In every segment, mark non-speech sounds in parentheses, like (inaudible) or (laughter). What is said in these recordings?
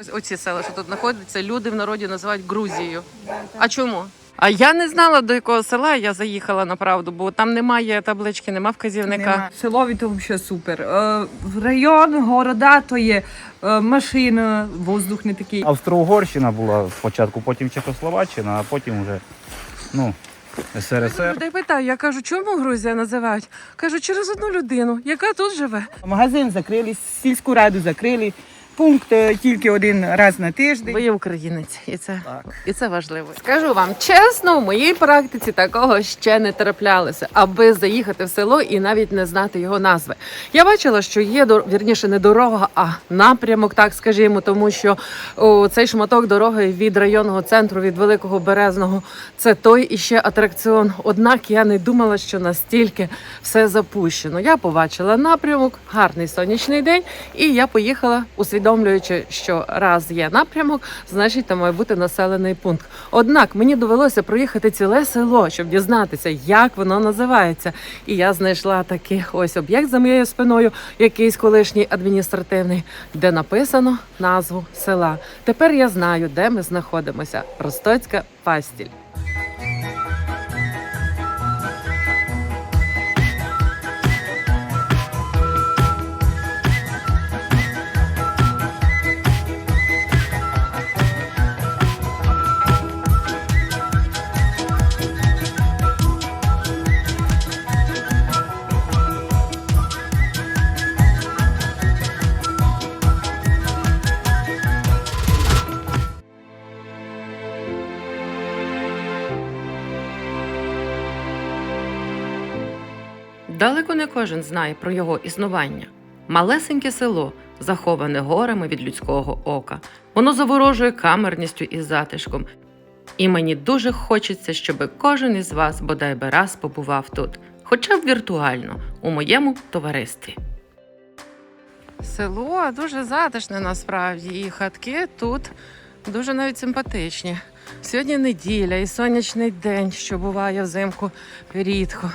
Ось Оці села, що тут знаходяться, люди в народі називають Грузією. А чому? А я не знала до якого села я заїхала направду, бо там немає таблички, нема вказівника. Нема. Село то взагалі супер. Е, в район, города, то є е, машина, воздух не такий. Австро-Угорщина була спочатку, потім Чехословаччина, а потім вже ну, СРСР. Людей питаю, я кажу, чому Грузія називають? Кажу, через одну людину, яка тут живе. Магазин закрили, сільську раду закрили. Пункт е, тільки один раз на тиждень. Ви є українець, і це, Так. і це важливо. Скажу вам чесно, в моїй практиці такого ще не траплялося, аби заїхати в село і навіть не знати його назви. Я бачила, що є дор- вірніше не дорога, а напрямок, так скажімо, тому що о, цей шматок дороги від районного центру, від великого березного, це той іще атракціон. Однак я не думала, що настільки все запущено. Я побачила напрямок, гарний сонячний день, і я поїхала, усвідомлюючи, що раз є напрямок, значить там має бути населений пункт. Однак мені довелося проїхати ціле село, щоб дізнатися, як воно називається. І я знайшла такий ось об'єкт за моєю спиною, якийсь колишній адміністративний, де написано назву села. Тепер я знаю, де ми знаходимося. Ростоцька пастіль. Кожен знає про його існування. Малесеньке село, заховане горами від людського ока. Воно заворожує камерністю і затишком. І мені дуже хочеться, щоб кожен із вас бодай би раз побував тут, хоча б віртуально, у моєму товаристві. Село дуже затишне насправді, і хатки тут дуже навіть симпатичні. Сьогодні неділя і сонячний день, що буває взимку рідко.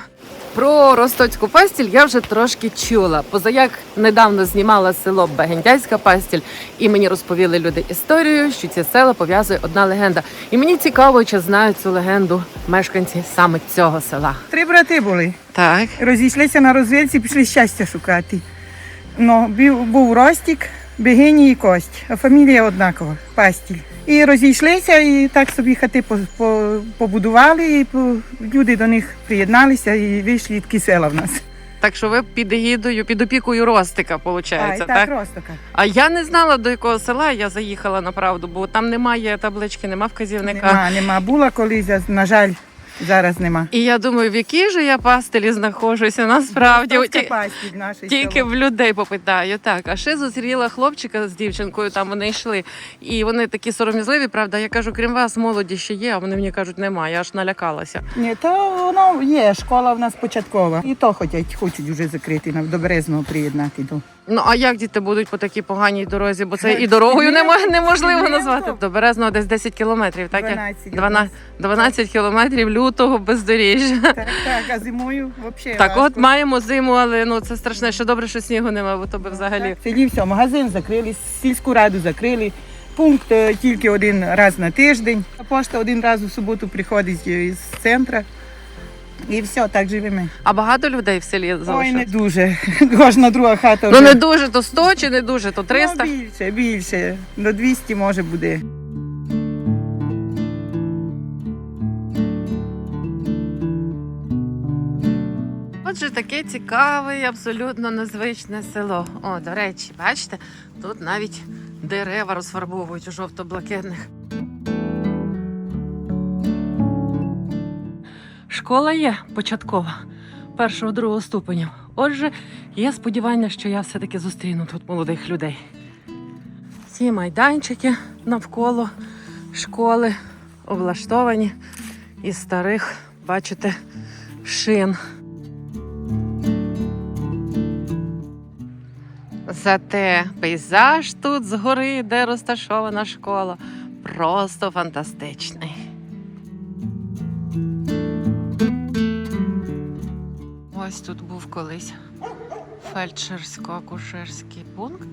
Про Ростоцьку пастіль я вже трошки чула. Позаяк недавно знімала село Бегендяйська пастіль, і мені розповіли люди історію, що ці села пов'язує одна легенда. І мені цікаво, чи знають цю легенду мешканці саме цього села. Три брати були. Так. Розійшлися на розвідці, пішли щастя шукати. Ну, був Ростік, Бегині і Кость, а фамілія однакова, пастіль. І розійшлися, і так собі хати по- по- побудували, і люди до них приєдналися і вийшли такі села в нас. Так що ви під егідою, під опікою Ростика, виходить, а, так? так, Ростика. А я не знала до якого села я заїхала направду, бо там немає таблички, нема вказівника. Нема, нема. Була колись, на жаль, зараз нема. І я думаю, в якій же я пастелі знаходжуся насправді. Ті- пастіль Тільки в людей попитаю. Так, а ще зустріла хлопчика з дівчинкою, там вони йшли. І вони такі сором'язливі, правда. Я кажу, крім вас, молоді ще є, а вони мені кажуть, немає, я аж налякалася. Ні, то воно є, школа в нас початкова. І то хочуть, хочуть вже закрити, на- до Березного приєднати. До. Ну а як діти будуть по такій поганій дорозі? Бо це і дорогою Ні, (laughs) неможливо назвати. До Березного десь 10 кілометрів, так? я? 12. 12, 12 кілометрів лютого бездоріжжя. Так, так, а зимою взагалі. Так, от маємо зиму, але ну це страшне, що добре, що снігу немає, бо то би взагалі. В все, магазин закрили, сільську раду закрили. Пункт е, тільки один раз на тиждень. Пошта один раз у суботу приходить е, з центру. І все, так живемо. А багато людей в селі Ой, не залишилось? дуже. (laughs) Кожна друга хата. Ну вже. не дуже, то 100 чи не дуже, то 300. Ну, більше, більше. До 200 може буде. Отже, таке цікаве і абсолютно незвичне село. О, до речі, бачите, тут навіть дерева розфарбовують у жовто-блакитних. Школа є початкова, першого другого ступенів. Отже, є сподівання, що я все-таки зустріну тут молодих людей. Ці майданчики навколо школи облаштовані із старих, бачите, шин. Зате пейзаж тут згори, де розташована школа, просто фантастичний. Ось тут був колись фельдшерсько-акушерський пункт.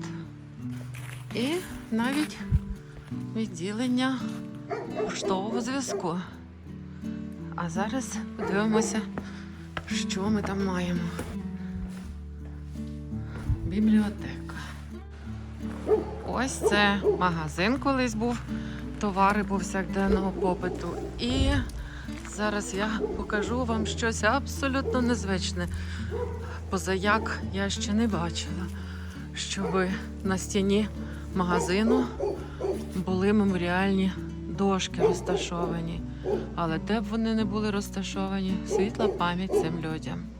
І навіть відділення поштового зв'язку. А зараз подивимося, що ми там маємо. Бібліотека. Ось це магазин колись був товари повсякденного попиту. І зараз я покажу вам щось абсолютно незвичне. Позаяк я ще не бачила, щоб на стіні магазину були меморіальні дошки розташовані. Але де б вони не були розташовані, світла пам'ять цим людям.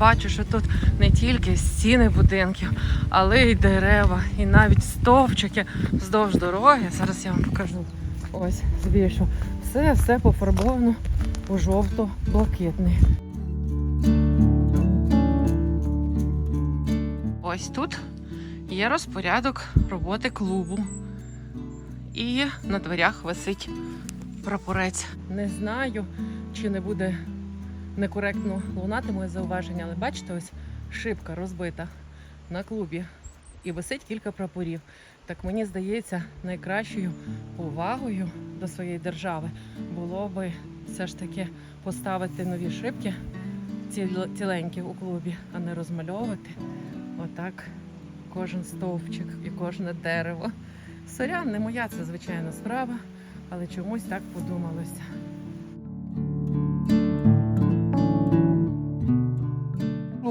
Бачу, що тут не тільки стіни будинків, але й дерева, і навіть стовпчики вздовж дороги. Зараз я вам покажу. Ось, збільшу. Все, все пофарбовано у жовто-блакитний. Ось тут є розпорядок роботи клубу. І на дверях висить прапорець. Не знаю, чи не буде некоректно лунати моє зауваження, але бачите, ось шибка розбита на клубі і висить кілька прапорів. Так мені здається, найкращою повагою до своєї держави було би все ж таки поставити нові шибки ціленькі у клубі, а не розмальовувати отак кожен стовпчик і кожне дерево. Сорян, не моя це звичайна справа, але чомусь так подумалося.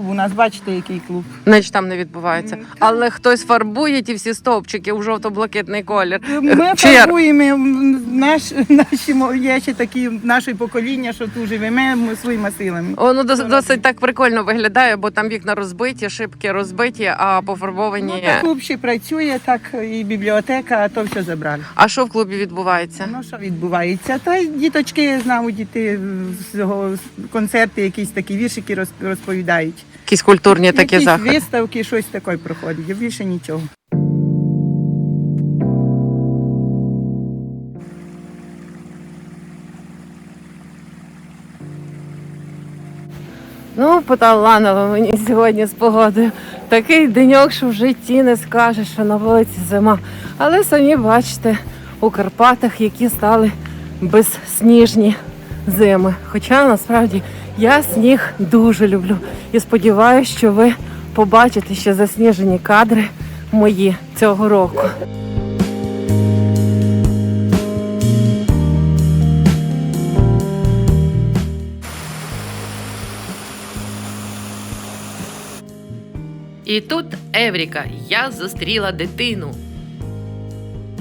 У нас, бачите, який клуб. Значить, там не відбувається. М, Але хтось фарбує ті всі стовпчики у жовто-блакитний колір. Ми Чер. фарбуємо наш, наші є ще такі наше покоління, що тут живемо ми своїми силами. Воно дос- досить так прикольно виглядає, бо там вікна розбиті, шибки розбиті, а пофарбовані. Ну, та клуб ще працює, так і бібліотека, а то все забрали. А що в клубі відбувається? Ну що відбувається? Та діточки знамо, діти з цього концерти, якісь такі віршики роз- розповідають. Якісь культурні такі Якісь заходи. виставки, щось таке проходить. Більше нічого. Ну, поталанило мені сьогодні з погодою. Такий деньок, що в житті не скажеш, що на вулиці зима. Але самі бачите, у Карпатах, які стали безсніжні зими. Хоча насправді я сніг дуже люблю і сподіваюся, що ви побачите ще засніжені кадри мої цього року. І тут Евріка, я зустріла дитину.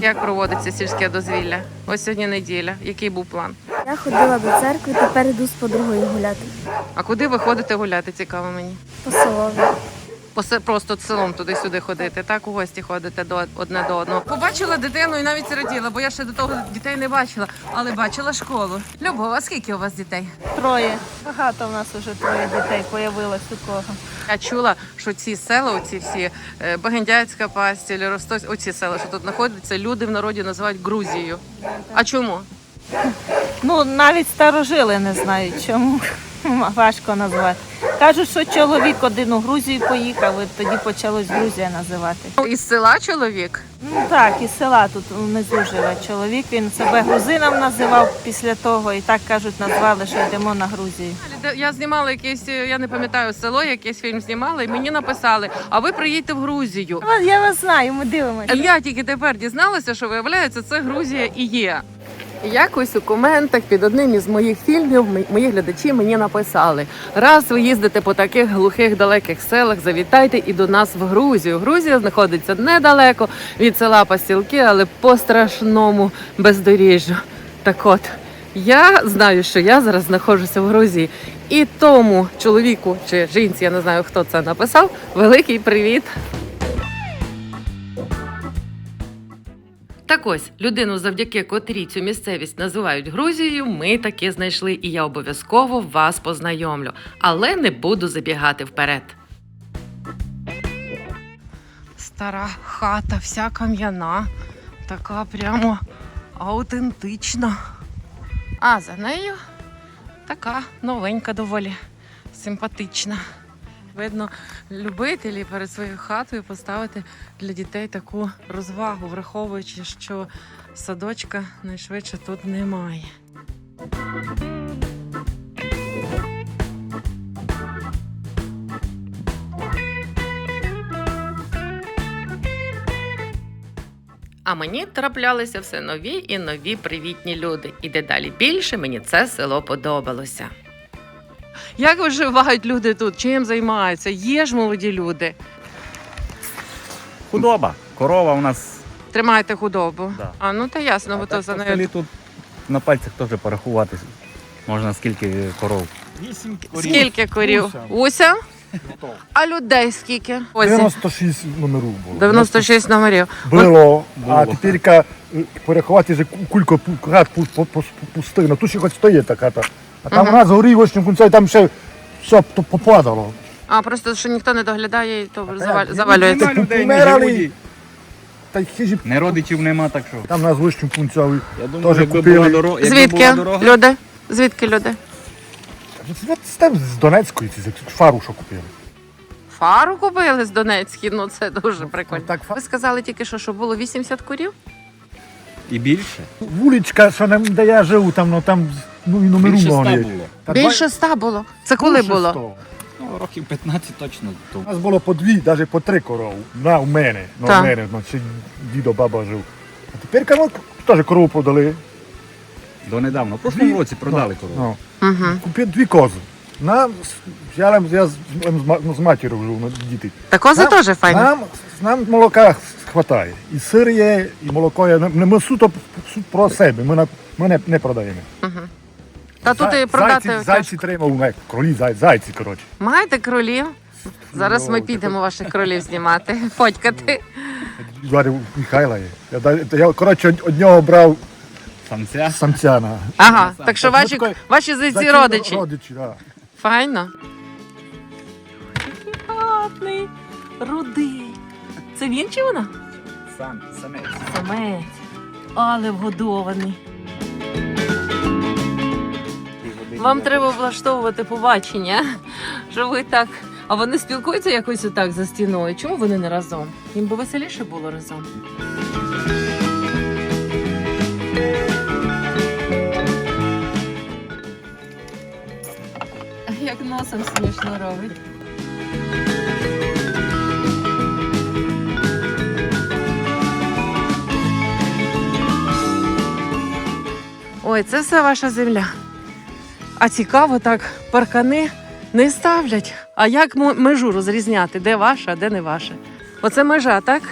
Як проводиться сільське дозвілля? Ось сьогодні неділя. Який був план? Я ходила до церкви, тепер йду з подругою гуляти А куди ви ходите гуляти? Цікаво мені. по селові. Просто селом туди-сюди ходити, так у гості ходите до одне до одного. Побачила дитину і навіть раділа, бо я ще до того дітей не бачила, але бачила школу. Любов, а скільки у вас дітей? Троє. Багато в нас вже троє дітей появилось у кого. Я чула, що ці села, оці всі е, Багендяцька пастіль, Ростось, оці села, що тут знаходяться, люди в народі називають Грузією. А чому? Ну, навіть старожили не знають, чому важко назвати. Кажуть, що чоловік один у Грузію поїхав, і тоді почалось Грузія називати. Ну, Із села чоловік. Ну так, із села тут внизу живе чоловік. Він себе грузином називав після того, і так кажуть, назвали, що йдемо на Грузію. Я знімала якесь, е, я не пам'ятаю село, якийсь фільм знімала, і мені написали: а ви приїдьте в Грузію. Я вас знаю, ми дивимося. Я тільки тепер дізналася, що виявляється, це Грузія і є. Якось у коментах під одним із моїх фільмів мої глядачі мені написали: раз ви їздите по таких глухих далеких селах, завітайте і до нас в Грузію. Грузія знаходиться недалеко від села Пастілки, але по страшному бездоріжжю. Так от. Я знаю, що я зараз знаходжуся в Грузії, і тому чоловіку чи жінці, я не знаю, хто це написав. Великий привіт! Так ось людину, завдяки котрій цю місцевість називають Грузією, ми таки знайшли, і я обов'язково вас познайомлю, але не буду забігати вперед. Стара хата, вся кам'яна, така прямо аутентична. А за нею Така новенька доволі симпатична. Видно, любителі перед своєю хатою поставити для дітей таку розвагу, враховуючи, що садочка найшвидше тут немає. А мені траплялися все нові і нові привітні люди. І дедалі більше мені це село подобалося. Як виживають люди тут? Чим займаються? Є ж молоді люди. Худоба. Корова у нас. Тримаєте худобу. Да. А ну та ясно, А бо так то за нею. тут на пальцях теж порахувати. Можна скільки коров. Вісім Скільки корів? Уся? А людей скільки? Ось 96 номерів було. 96 номерів. Було, а тепер порахувати вже ку- кулько пустина. Тут ще хоч стоїть та хата. А там нас горі в очному кінці, там ще все то попадало. А просто що ніхто не доглядає, і то ну, завалюється. нема людей, не живуть. Та й хижі Не родичів нема, так що. там на звичному кінці. Я Теж купили. дорога. Звідки люди? Звідки люди? З Донецької, ці з фару, що купили. Фару купили з Донецькі, ну це дуже прикольно. Так, фа- Ви сказали тільки що, що було 80 курів? І більше. Вуличка, що нам, де я живу, там, ну, там ну, і номеру Більше ста не. було. Та Більше ста було. Це коли більше було? сто. Ну, років 15 точно. У нас було по дві, навіть по три корови. На, у мене. Ну, Так. у мене, ну, ще дідо, баба жив. А тепер ну, теж корову продали. Донедавна. В прошлому році продали корову. Ну, Угу. купив дві кози. Нам, з- я, я з, з, ма- з матір'ю живу, ну, діти. Та кози Нам- теж файні. Нам, нам молока хватає. І сир є, і молоко є. Ми, ми суто су- про себе, ми, на, ми не, не продаємо. Угу. Та тут Зай- і продати. Зайці, зайці треба, ну, кролі, зай, зайці, коротше. Маєте кролів? Зараз ми Ну, підемо ваших кролів знімати, (laughs) фотькати. Говорю, у Михайла є. Я, да- я, коротше, од, нього брав Самця. самця на. Ага, так що Ну, ваші, ваші зайці Зайці родичі. Родичі, так. Файно. Який гарний, рудий. Це він чи вона? Сам, самець. Самець. Але вгодований. Вам треба влаштовувати побачення, що ви так. А вони спілкуються якось отак за стіною. Чому вони не разом? Їм би веселіше було разом. Як носом смішно робить. Ой, це все ваша земля. А цікаво, так паркани не ставлять. А як межу розрізняти, де ваша, а де не ваша? Оце межа, так?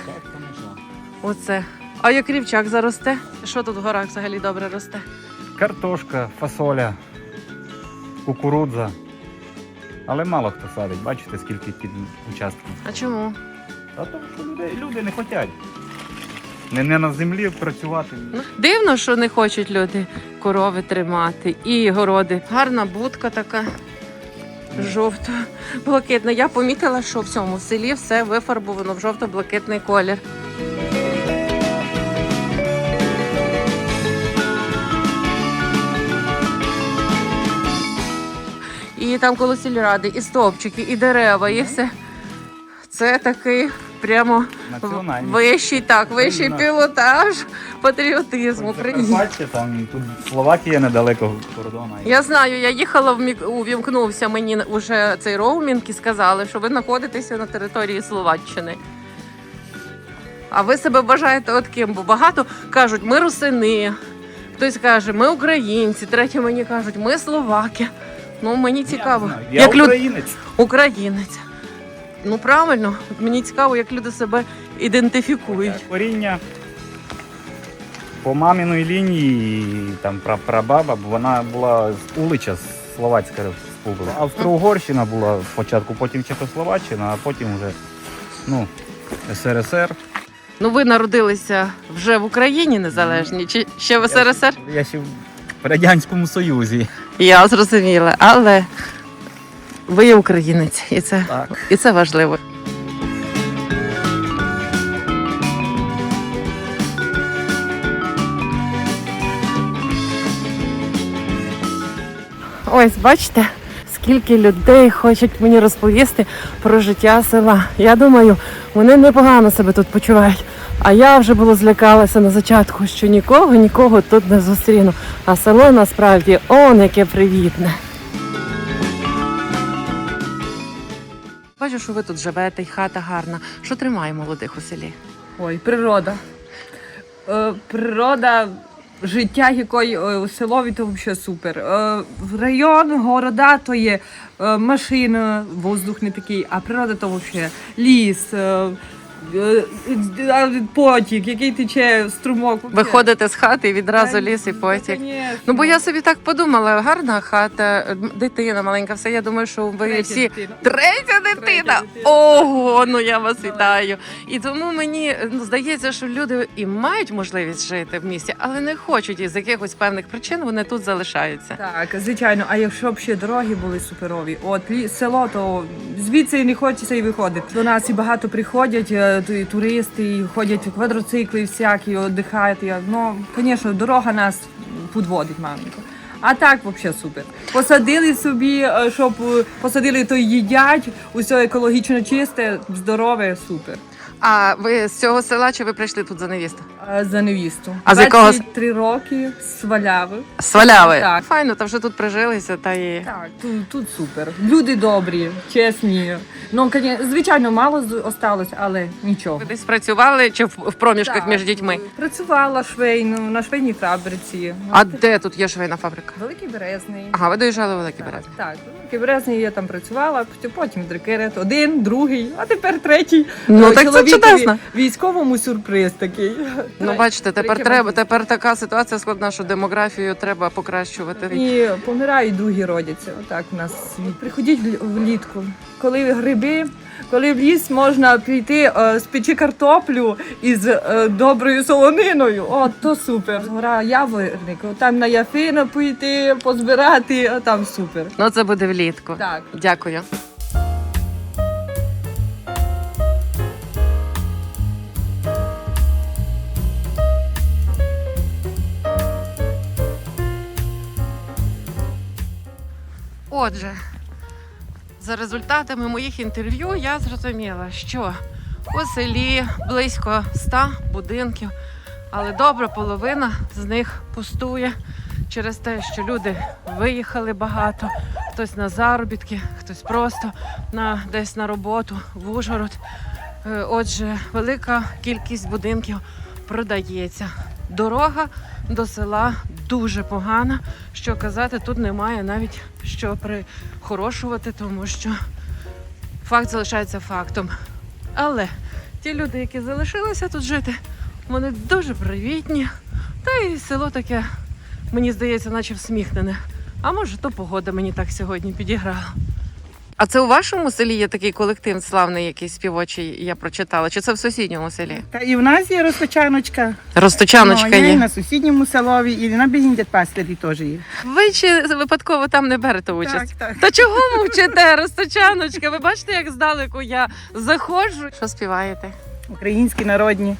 Оце. А як рівчак заросте? Що тут в горах взагалі добре росте? Картошка, фасоля, кукурудза. Але мало хто садить. Бачите, скільки під участків. А чому? А тому що люди, люди не хочуть. Не, не на землі працювати. Ну, Дивно, що не хочуть люди корови тримати і городи. Гарна будка така. Жовто блакитна. Я помітила, що в цьому селі все вифарбовано в жовто-блакитний колір. І там коло сільради, і стовпчики, і дерева, і все. Це такий прямо вищий, так, вищий пілотаж патріотизму. Бачите, там тут Словакія недалеко кордону. Я знаю, я їхала в мік... увімкнувся мені вже цей роумінг і сказали, що ви знаходитеся на території Словаччини. А ви себе вважаєте от ким? Бо багато кажуть, ми русини. Хтось каже, ми українці, треті мені кажуть, ми словаки. Ну, мені цікаво. Я як люд... українець. Українець. Ну правильно, мені цікаво, як люди себе ідентифікують. Коріння по маміної лінії, там прабаба, бо вона була з Улича, з Словацька республіка. Австро-Угорщина була спочатку, потім Чехословаччина, а потім вже ну, СРСР. Ну, ви народилися вже в Україні незалежній, чи ще в СРСР? Я ще в Радянському Союзі. Я зрозуміла, але ви є українець, і це, Так. і це важливо. Ось бачите, скільки людей хочуть мені розповісти про життя села. Я думаю, вони непогано себе тут почувають. А я вже було злякалася на зачатку, що нікого, нікого тут не зустріну. А село насправді он яке привітне. Бачу, що ви тут живете, і хата гарна. Що тримає молодих у селі? Ой, природа. Е, природа, життя якої е, селові, то взагалі супер. Е, район, города, то є е, машина, воздух не такий, а природа то взагалі ліс, е, потік, який тече, струмок. Виходите з хати і відразу ліс і потік. Ну бо я собі так подумала, гарна хата, дитина маленька, все. Я думаю, що ви всі дитина. третя дитина. Ого, ну я вас вітаю. І тому мені ну, здається, що люди і мають можливість жити в місті, але не хочуть із якихось певних причин вони тут залишаються. Так, звичайно. А якщо б ще дороги були суперові, от село, то звідси не хочеться і виходити. До нас і багато приходять е, туристи, і ходять квадроцикли всякі, віддихають. Ну, звісно, дорога нас підводить маленько. А так, взагалі супер. Посадили собі, е, щоб е, посадили, то їдять, усе екологічно чисте, здорове, супер. А ви з цього села чи ви прийшли тут за невісту? Е, За невісту. А з якого с- 23 роки сваляви. Сваляви. Так. Файно, та вже тут прижилися та і. Так, тут, тут супер. Люди добрі, чесні. Ну, коні- звичайно, мало з- осталось, але нічого. Ви десь працювали чи в, в проміжках Так, між дітьми? Працювала швейно на швейній фабриці. А де тут є швейна фабрика? Великий Березний. Ага, ви доїжджали в Великий Так, Березний. так, Великий Березний я там працювала, потім- потім дрикерет. Один, другий, а тепер третій. Ну, Е, так це чудесно. Військовому сюрприз такий. Ну, бачите, тепер треба. Тепер така ситуація складна, що демографію треба покращувати. І помирають, другі родяться. Отак у нас світ. Приходіть вл- влітку, коли гриби, коли в ліс можна прийти, е, спечи картоплю із е, доброю солониною. О, то супер. Гора Яворник, там на Яфина пойти, позбирати, а там супер. Ну це буде влітку. Так. Дякую. Отже, за результатами моїх інтерв'ю я зрозуміла, що у селі близько 100 будинків, але добра половина з них пустує через те, що люди виїхали багато, хтось на заробітки, хтось просто на десь на роботу в Ужгород. Е, Отже, велика кількість будинків продається. Дорога до села дуже погана. Що казати, тут немає навіть що прихорошувати, тому що факт залишається фактом. Але ті люди, які залишилися тут жити, вони дуже привітні. Та й село таке, мені здається, наче всміхнене. А може, то погода мені так сьогодні підіграла. А це у вашому селі є такий колектив славний, якийсь співочий, я прочитала. Чи це в сусідньому селі? Та і в нас є розпочаночка. Росточаночка ну, є. і на сусідньому селові, і на Бігіндять пастирі теж є. Ви чи випадково там не берете участь? Так, так. Та чого мовчите, Росточаночка? Ви бачите, як здалеку я заходжу. Що співаєте? Українські народні.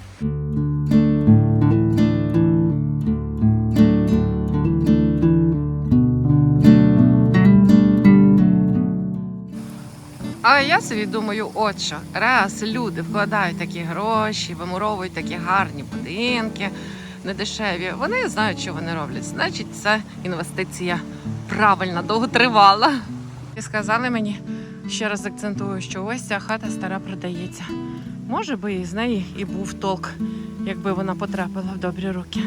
А я собі думаю, от що, раз люди вкладають такі гроші, вимуровують такі гарні будинки, недешеві, вони знають, що вони роблять. Значить, це інвестиція правильна, довготривала. І сказали мені, ще раз акцентую, що ось ця хата стара продається. Може би і з неї і був толк, якби вона потрапила в добрі руки.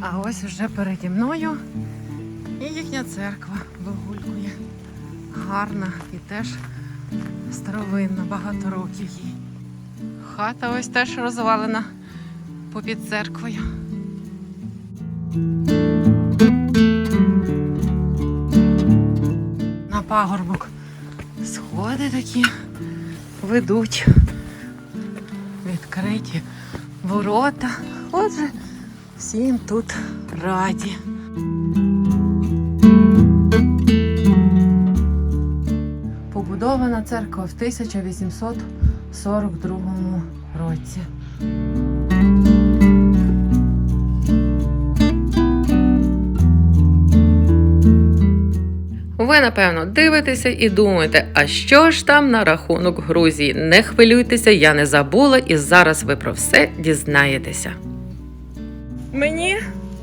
А ось вже переді мною і їхня церква гарна і теж старовинна, багато років їй. Хата ось теж розвалена попід церквою. На пагорбок сходи такі ведуть, відкриті ворота. Отже, всім тут раді. Побудована церква в 1842 році. Ви напевно дивитеся і думаєте, а що ж там на рахунок Грузії? Не хвилюйтеся, я не забула, і зараз ви про все дізнаєтеся. Мені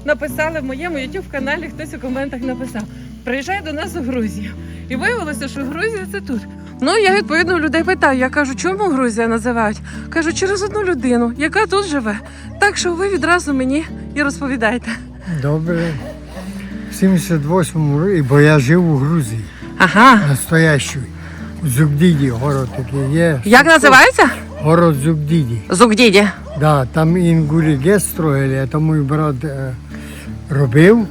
написали в моєму youtube каналі, хтось у коментах написав: приїжджай до нас у Грузію. І виявилося, що Грузія це тут. Ну, я відповідно людей питаю. Я кажу, чому Грузія називають? Кажу, через одну людину, яка тут живе. Так що ви відразу мені і розповідайте. Добре. В 78-му році, бо я жив у Грузії, Ага. настоящий. У Зубдіді город такий є. Як називається? Город Зубдіді. Зугдіді. Да, там інгурі гет строїли, а там мій брат е, робив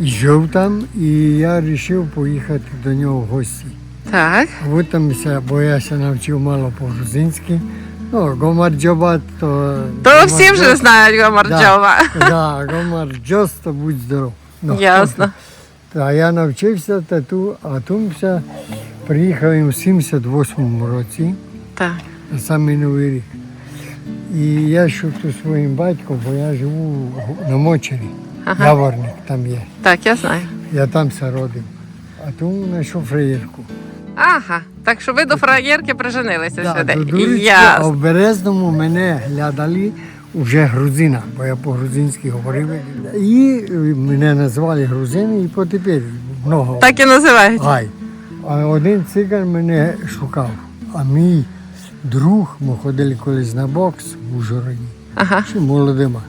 і жив там, і я вирішив поїхати до нього в гості. Так. От бо я ся навчив мало по-грузинськи. Ну, гомарджобат, то... То всі вже знають Гомарджова. Да, гомарджос, то будь здоров. Ну, Ясно. (laughs) Та я навчився тату, а тумся приїхав їм в 78-му році, Так. на самий новий рік. І я йшов тут своїм батьком, бо я живу на Мочері. Ага. Яворник там є. Так, я знаю. Я там родив. А тому знайшов фраєрку. Ага. Так що ви до фраєрки приженилися Да, сюди. до а Ясно. в Березному мене глядали вже грузина, бо я по-грузинськи говорив. І мене назвали грузини, і потепер много. Так і називають. Гай. А один циган мене шукав. А мій друг, ми ходили колись на бокс в Ужгороді, Ага. ще молодима.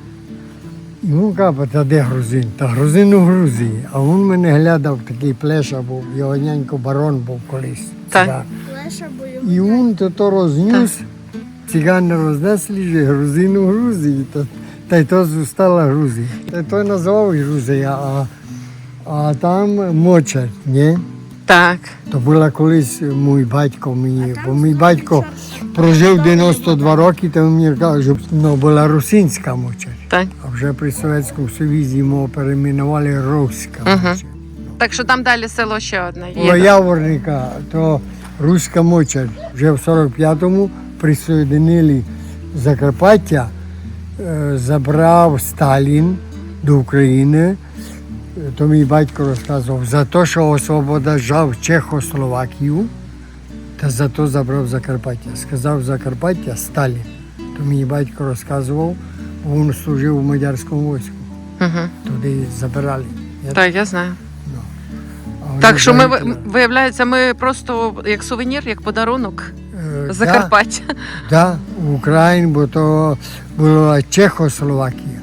Він каже, та де грузин? Та грузин у Грузії. А він мене глядав, такий плеша був, його нянько барон був колись. Так. І він то, то розніс, цигани рознесли, що грузин у Грузії. Та, та й то стала Грузія. Та й то назвав Грузія, а, а там Мочар, ні? Так. То була колись мій батько мені, бо мій батько прожив 92 роки, то він мені каже, що ну, була русинська моча. Так. Вже при Совєтському Союзі його перейменували руська Мгм. моча. Так що там далі село ще одне Було є. Яворника, то руська моча. Вже в 45-му присоединили Закарпаття, е, забрав Сталін до України. То мій батько розказував, за те, що освобождав Чехословакію, та за то забрав Закарпаття. Сказав Закарпаття Сталін. То мій батько розказував, він служив у мадярському війську. Угу. Туди забирали. Я- Так, я знаю. а Так що ми ви- виявляється, ми просто як сувенір, як подарунок е, Закарпаття. Да, в Україні, бо то була Чехословакія.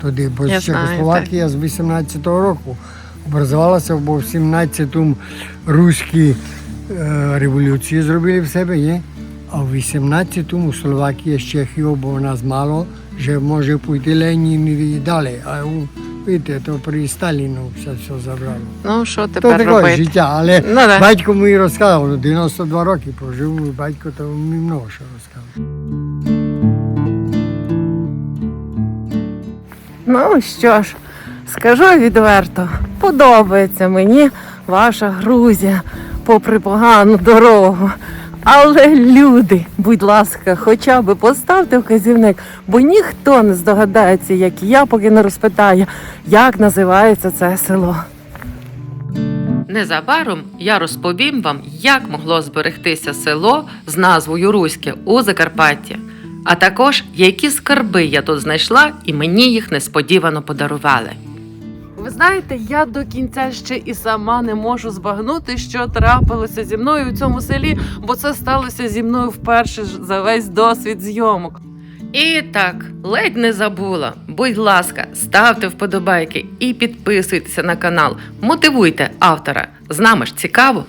Туди, бо Я знаю, Чехословакія з 18-го року образувалася, бо в 17-му руські е, революції зробили в себе, є. А в 18-му Словакія з Чехією, бо в нас мало, вже може піти Ленін і далі. А у, видите, то при Сталіну все, все забрало. Ну що То тепер таке робити? життя, але Ну, да. батько мій розказав, ну, 92 роки прожив мій батько, то мені много що розказав. Ну що ж, скажу відверто, подобається мені ваша Грузія, попри погану дорогу. Але люди, будь ласка, хоча б поставте вказівник, бо ніхто не здогадається, як я, поки не розпитає, як називається це село. Незабаром я розповім вам, як могло зберегтися село з назвою Руське у Закарпатті, а також які скарби я тут знайшла і мені їх несподівано подарували. Ви знаєте, я до кінця ще і сама не можу збагнути, що трапилося зі мною у цьому селі, бо це сталося зі мною вперше за весь досвід зйомок. І так, ледь не забула. Будь ласка, ставте вподобайки і підписуйтеся на канал. Мотивуйте автора. З нами ж цікаво.